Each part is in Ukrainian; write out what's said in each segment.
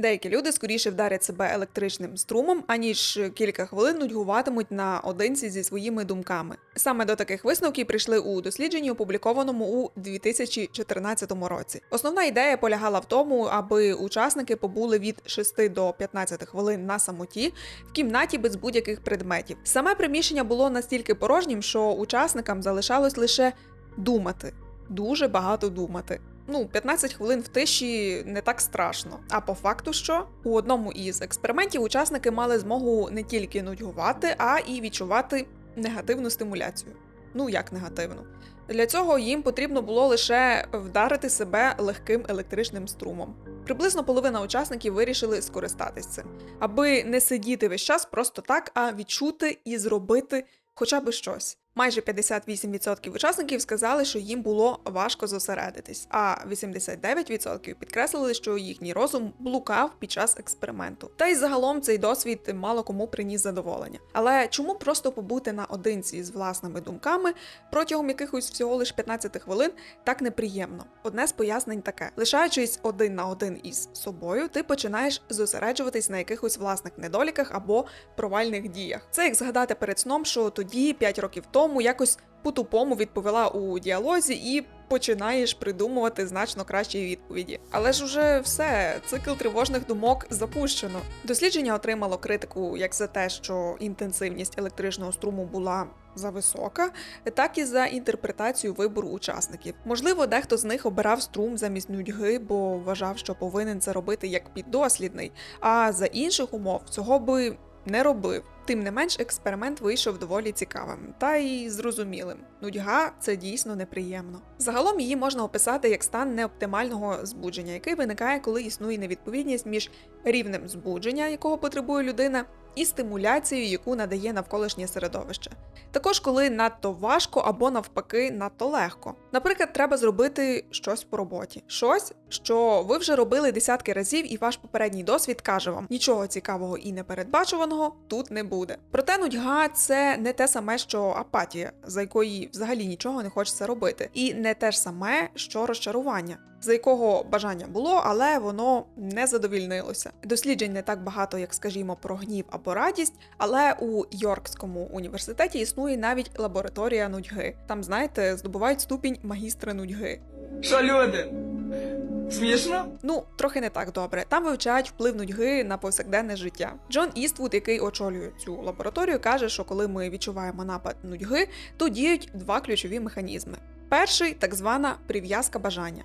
Деякі люди скоріше вдарять себе електричним струмом, аніж кілька хвилин нудьгуватимуть наодинці зі своїми думками. Саме до таких висновків прийшли у дослідженні, опублікованому у 2014 році. Основна ідея полягала в тому, аби учасники побули від 6 до 15 хвилин на самоті в кімнаті без будь-яких предметів. Саме приміщення було настільки порожнім, що учасникам залишалось лише думати, дуже багато думати. Ну, 15 хвилин в тиші не так страшно. А по факту, що у одному із експериментів учасники мали змогу не тільки нудьгувати, а і відчувати негативну стимуляцію. Ну як негативну? Для цього їм потрібно було лише вдарити себе легким електричним струмом. Приблизно половина учасників вирішили скористатись цим, аби не сидіти весь час просто так, а відчути і зробити хоча б щось. Майже 58% учасників сказали, що їм було важко зосередитись, а 89% підкреслили, що їхній розум блукав під час експерименту. Та й загалом цей досвід мало кому приніс задоволення. Але чому просто побути наодинці з власними думками протягом якихось всього лише 15 хвилин так неприємно? Одне з пояснень таке: лишаючись один на один із собою, ти починаєш зосереджуватись на якихось власних недоліках або провальних діях. Це як згадати перед сном, що тоді 5 років тому якось по-тупому відповіла у діалозі і починаєш придумувати значно кращі відповіді. Але ж уже все, цикл тривожних думок запущено. Дослідження отримало критику як за те, що інтенсивність електричного струму була зависока, так і за інтерпретацію вибору учасників. Можливо, дехто з них обирав струм замість нудьги, бо вважав, що повинен це робити як піддослідний, а за інших умов цього би не робив. Тим не менш, експеримент вийшов доволі цікавим та й зрозумілим. Нудьга це дійсно неприємно. Загалом її можна описати як стан неоптимального збудження, який виникає, коли існує невідповідність між рівнем збудження, якого потребує людина, і стимуляцією, яку надає навколишнє середовище. Також коли надто важко або навпаки надто легко. Наприклад, треба зробити щось по роботі, щось, що ви вже робили десятки разів, і ваш попередній досвід каже вам: нічого цікавого і непередбачуваного тут не буде. Проте нудьга це не те саме, що апатія, за якої взагалі нічого не хочеться робити, і не те ж саме, що розчарування. За якого бажання було, але воно не задовільнилося. Досліджень не так багато, як скажімо, про гнів або радість, але у Йоркському університеті існує навіть лабораторія нудьги. Там, знаєте, здобувають ступінь магістра нудьги. Що, люди? Смішно? Ну, трохи не так добре. Там вивчають вплив нудьги на повсякденне життя. Джон Іствуд, який очолює цю лабораторію, каже, що коли ми відчуваємо напад нудьги, то діють два ключові механізми. Перший так звана прив'язка бажання.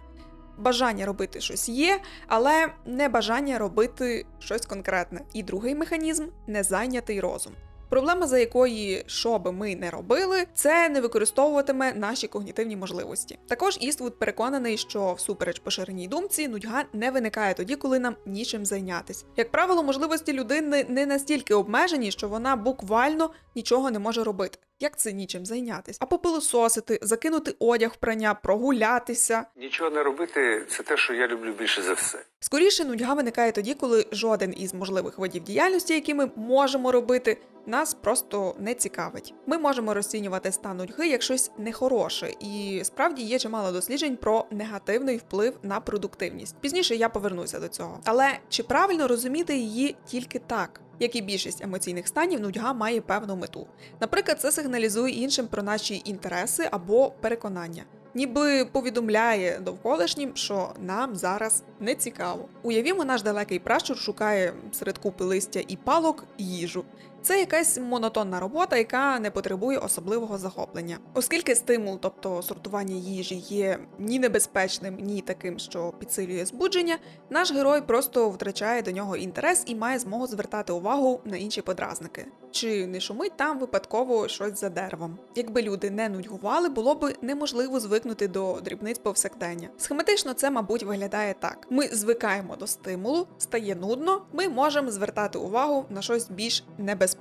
Бажання робити щось є, але не бажання робити щось конкретне. І другий механізм незайнятий розум. Проблема, за якої що би ми не робили, це не використовуватиме наші когнітивні можливості. Також Іствуд переконаний, що всупереч поширеній думці нудьга не виникає тоді, коли нам нічим зайнятись. Як правило, можливості людини не настільки обмежені, що вона буквально нічого не може робити. Як це нічим зайнятись? А попилососити, закинути одяг в прання, прогулятися. Нічого не робити це те, що я люблю більше за все. Скоріше нудьга виникає тоді, коли жоден із можливих видів діяльності, які ми можемо робити, нас просто не цікавить. Ми можемо розцінювати стан нудьги як щось нехороше, і справді є чимало досліджень про негативний вплив на продуктивність. Пізніше я повернуся до цього. Але чи правильно розуміти її тільки так? Як і більшість емоційних станів, нудьга має певну мету. Наприклад, це сигналізує іншим про наші інтереси або переконання. Ніби повідомляє довколишнім, що нам зараз не цікаво. Уявімо, наш далекий пращур шукає серед купи листя і палок їжу. Це якась монотонна робота, яка не потребує особливого захоплення. Оскільки стимул, тобто сортування їжі, є ні небезпечним, ні таким, що підсилює збудження, наш герой просто втрачає до нього інтерес і має змогу звертати увагу на інші подразники. Чи не шумить там випадково щось за деревом? Якби люди не нудьгували, було б неможливо звикнути до дрібниць повсякдення. Схематично це, мабуть, виглядає так: ми звикаємо до стимулу, стає нудно, ми можемо звертати увагу на щось більш небезпечне.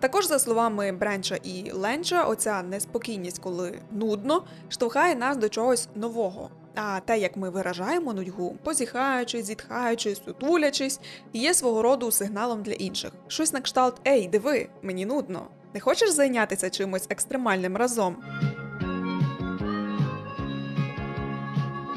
Також, за словами Бренча і Ленча, оця неспокійність, коли нудно, штовхає нас до чогось нового. А те, як ми виражаємо нудьгу, позіхаючи, зітхаючи, сутулячись, є свого роду сигналом для інших. Щось на кшталт Ей, диви, мені нудно. Не хочеш зайнятися чимось екстремальним разом?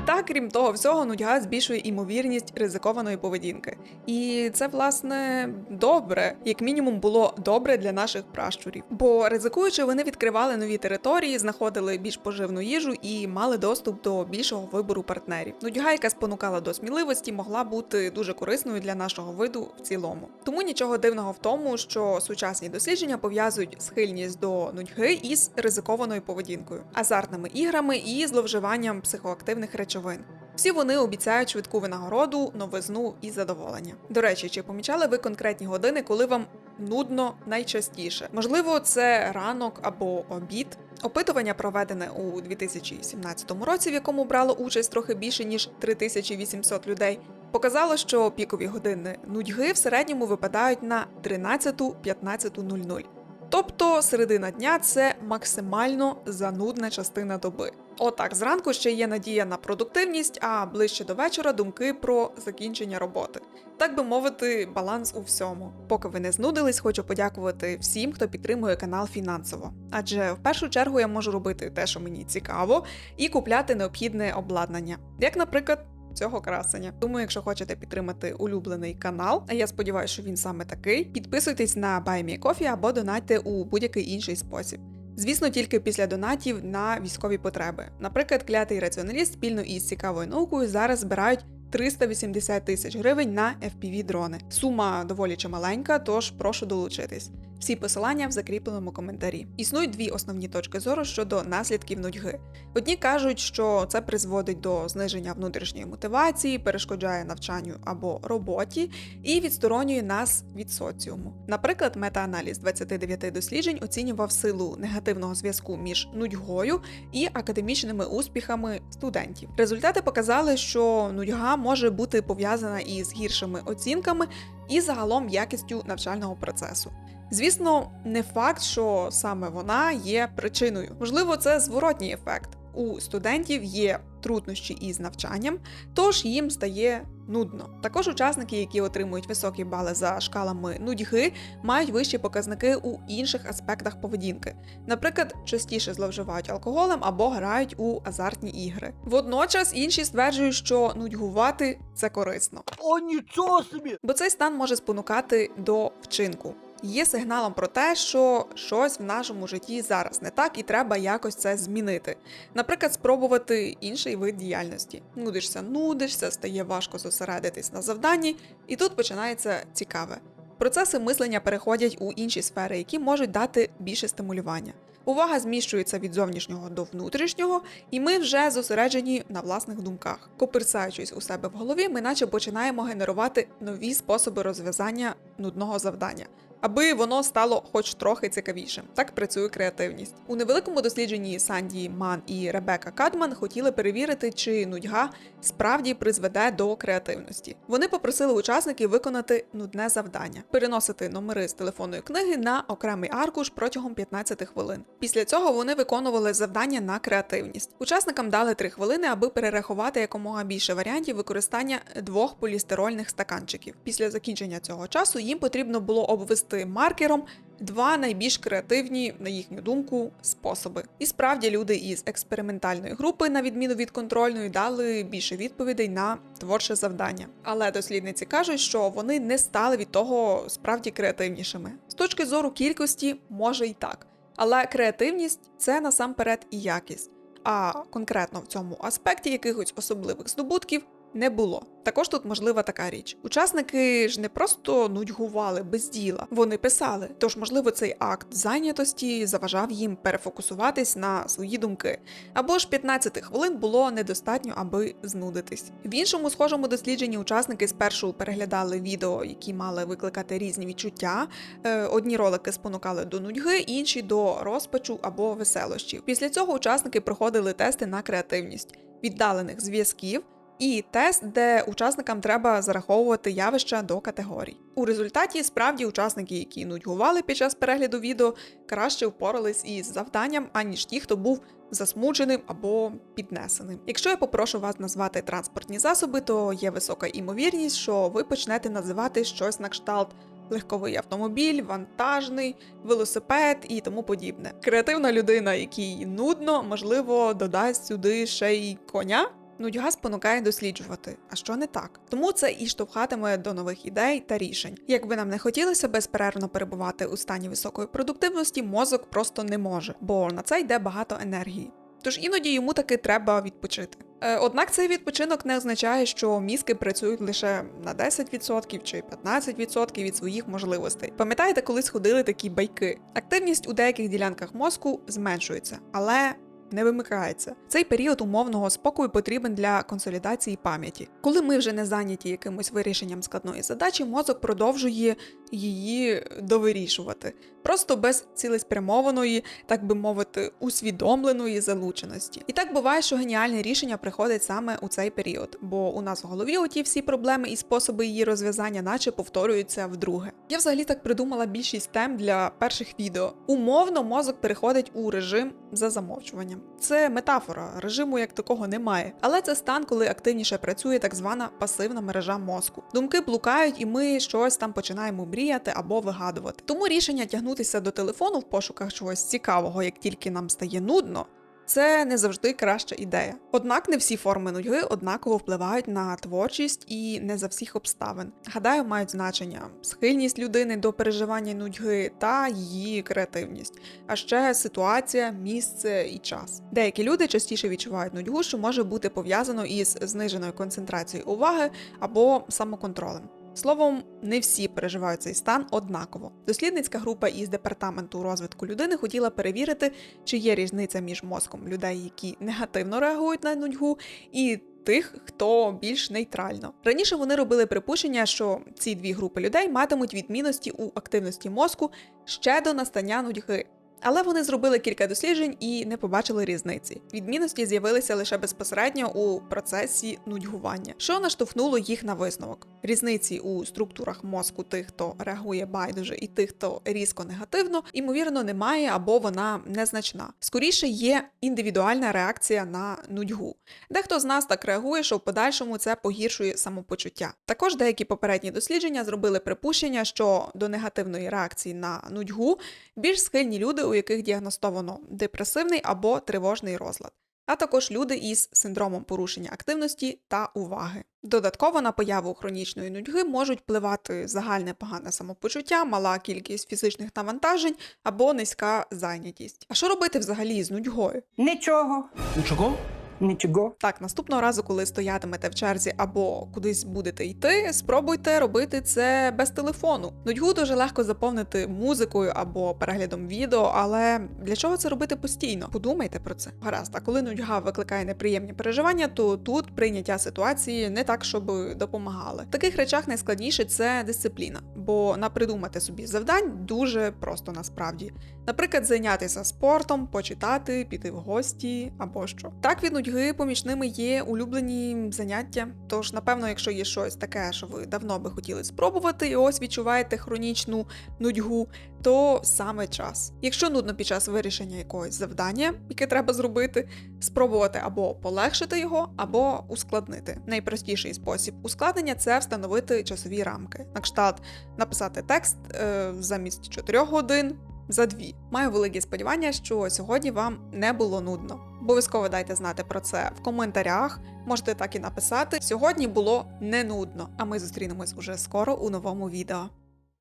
Та крім того всього, нудьга збільшує імовірність ризикованої поведінки. І це власне добре, як мінімум було добре для наших пращурів. Бо ризикуючи, вони відкривали нові території, знаходили більш поживну їжу і мали доступ до більшого вибору партнерів. Нудьга, яка спонукала до сміливості, могла бути дуже корисною для нашого виду в цілому. Тому нічого дивного в тому, що сучасні дослідження пов'язують схильність до нудьги із ризикованою поведінкою, азартними іграми і зловживанням психоактивних речовин. Всі вони обіцяють швидку винагороду, новизну і задоволення. До речі, чи помічали ви конкретні години, коли вам нудно найчастіше? Можливо, це ранок або обід. Опитування, проведене у 2017 році, в якому брало участь трохи більше ніж 3800 людей, показало, що пікові години нудьги в середньому випадають на 13-15.00. Тобто середина дня це максимально занудна частина доби. Отак, зранку ще є надія на продуктивність, а ближче до вечора думки про закінчення роботи. Так би мовити, баланс у всьому. Поки ви не знудились, хочу подякувати всім, хто підтримує канал фінансово. Адже в першу чергу я можу робити те, що мені цікаво, і купляти необхідне обладнання, як, наприклад. Цього красення. Тому, якщо хочете підтримати улюблений канал, а я сподіваюся, що він саме такий, підписуйтесь на BuyMeCoffee або донайте у будь-який інший спосіб. Звісно, тільки після донатів на військові потреби. Наприклад, клятий раціоналіст спільно із цікавою наукою зараз збирають 380 тисяч гривень на fpv дрони. Сума доволі чималенька, тож прошу долучитись. Всі посилання в закріпленому коментарі. Існують дві основні точки зору щодо наслідків нудьги. Одні кажуть, що це призводить до зниження внутрішньої мотивації, перешкоджає навчанню або роботі і відсторонює нас від соціуму. Наприклад, метааналіз 29 досліджень оцінював силу негативного зв'язку між нудьгою і академічними успіхами студентів. Результати показали, що нудьга може бути пов'язана із гіршими оцінками і загалом якістю навчального процесу. Звісно, не факт, що саме вона є причиною. Можливо, це зворотній ефект. У студентів є труднощі із навчанням, тож їм стає нудно. Також учасники, які отримують високі бали за шкалами нудьги, мають вищі показники у інших аспектах поведінки. Наприклад, частіше зловживають алкоголем або грають у азартні ігри. Водночас інші стверджують, що нудьгувати це корисно О, нічого собі! бо цей стан може спонукати до вчинку. Є сигналом про те, що щось в нашому житті зараз не так, і треба якось це змінити. Наприклад, спробувати інший вид діяльності. Нудишся, нудишся, стає важко зосередитись на завданні, і тут починається цікаве. Процеси мислення переходять у інші сфери, які можуть дати більше стимулювання. Увага зміщується від зовнішнього до внутрішнього, і ми вже зосереджені на власних думках. Коперсаючись у себе в голові, ми наче починаємо генерувати нові способи розв'язання нудного завдання. Аби воно стало хоч трохи цікавішим. Так працює креативність. У невеликому дослідженні Санді Ман і Ребека Кадман хотіли перевірити, чи нудьга справді призведе до креативності. Вони попросили учасників виконати нудне завдання, переносити номери з телефонної книги на окремий аркуш протягом 15 хвилин. Після цього вони виконували завдання на креативність. Учасникам дали 3 хвилини, аби перерахувати якомога більше варіантів використання двох полістирольних стаканчиків. Після закінчення цього часу їм потрібно було обвести маркером два найбільш креативні, на їхню думку, способи. І справді люди із експериментальної групи, на відміну від контрольної, дали більше відповідей на творче завдання. Але дослідниці кажуть, що вони не стали від того справді креативнішими. З точки зору кількості, може і так. Але креативність це насамперед і якість. А конкретно в цьому аспекті якихось особливих здобутків не було. Також тут можлива така річ. Учасники ж не просто нудьгували без діла, вони писали. Тож, можливо, цей акт зайнятості заважав їм перефокусуватись на свої думки. Або ж 15 хвилин було недостатньо, аби знудитись. В іншому схожому дослідженні учасники спершу переглядали відео, які мали викликати різні відчуття. Е, Одні ролики спонукали до нудьги, інші до розпачу або веселощів. Після цього учасники проходили тести на креативність віддалених зв'язків і тест, де учасникам треба зараховувати явища до категорій. У результаті справді учасники, які нудьгували під час перегляду відео, краще впорались із завданням, аніж ті, хто був засмученим або піднесеним. Якщо я попрошу вас назвати транспортні засоби, то є висока імовірність, що ви почнете називати щось на кшталт. Легковий автомобіль, вантажний, велосипед і тому подібне. Креативна людина, якій нудно, можливо, додасть сюди ще й коня, Нудьга спонукає досліджувати, а що не так. Тому це і штовхатиме до нових ідей та рішень. Якби нам не хотілося безперервно перебувати у стані високої продуктивності, мозок просто не може, бо на це йде багато енергії. Тож іноді йому таки треба відпочити. Е, Однак цей відпочинок не означає, що мізки працюють лише на 10% чи 15% від своїх можливостей. Пам'ятаєте, колись ходили такі байки? Активність у деяких ділянках мозку зменшується, але не вимикається. Цей період умовного спокою потрібен для консолідації пам'яті. Коли ми вже не зайняті якимось вирішенням складної задачі, мозок продовжує її довирішувати, просто без цілеспрямованої, так би мовити, усвідомленої залученості. І так буває, що геніальне рішення приходить саме у цей період, бо у нас в голові оті всі проблеми і способи її розв'язання, наче повторюються вдруге. Я взагалі так придумала більшість тем для перших відео. Умовно, мозок переходить у режим за замовчуванням. Це метафора, режиму як такого немає. Але це стан, коли активніше працює так звана пасивна мережа мозку. Думки блукають, і ми щось там починаємо мріяти або вигадувати. Тому рішення тягнутися до телефону в пошуках чогось цікавого, як тільки нам стає нудно. Це не завжди краща ідея. Однак не всі форми нудьги однаково впливають на творчість і не за всіх обставин. Гадаю, мають значення схильність людини до переживання нудьги та її креативність, а ще ситуація, місце і час. Деякі люди частіше відчувають нудьгу, що може бути пов'язано із зниженою концентрацією уваги або самоконтролем. Словом, не всі переживають цей стан однаково. Дослідницька група із департаменту розвитку людини хотіла перевірити, чи є різниця між мозком людей, які негативно реагують на нудьгу, і тих, хто більш нейтрально. Раніше вони робили припущення, що ці дві групи людей матимуть відмінності у активності мозку ще до настання нудьги. Але вони зробили кілька досліджень і не побачили різниці. Відмінності з'явилися лише безпосередньо у процесі нудьгування, що наштовхнуло їх на висновок. Різниці у структурах мозку тих, хто реагує байдуже, і тих, хто різко негативно, ймовірно, немає або вона незначна. Скоріше є індивідуальна реакція на нудьгу. Дехто з нас так реагує, що в подальшому це погіршує самопочуття. Також деякі попередні дослідження зробили припущення, що до негативної реакції на нудьгу більш схильні люди, у яких діагностовано депресивний або тривожний розлад, а також люди із синдромом порушення активності та уваги. Додатково на появу хронічної нудьги можуть впливати загальне погане самопочуття, мала кількість фізичних навантажень або низька зайнятість. А що робити взагалі з нудьгою? Нічого, Чого? Нічого. Так, наступного разу, коли стоятимете в черзі або кудись будете йти, спробуйте робити це без телефону. Нудьгу дуже легко заповнити музикою або переглядом відео, але для чого це робити постійно? Подумайте про це. Гаразд, а коли нудьга викликає неприємні переживання, то тут прийняття ситуації не так, щоб допомагали. В таких речах найскладніше це дисципліна, бо напридумати собі завдань дуже просто насправді. Наприклад, зайнятися спортом, почитати, піти в гості або що. Так від нудьги помічними є улюблені заняття. Тож, напевно, якщо є щось таке, що ви давно би хотіли спробувати, і ось відчуваєте хронічну нудьгу, то саме час. Якщо нудно під час вирішення якогось завдання, яке треба зробити, спробувати або полегшити його, або ускладнити. Найпростіший спосіб ускладнення це встановити часові рамки. На кшталт написати текст е, замість 4 годин за дві. Маю великі сподівання, що сьогодні вам не було нудно. Обов'язково дайте знати про це в коментарях. Можете так і написати. Сьогодні було не нудно, а ми зустрінемось уже скоро у новому відео.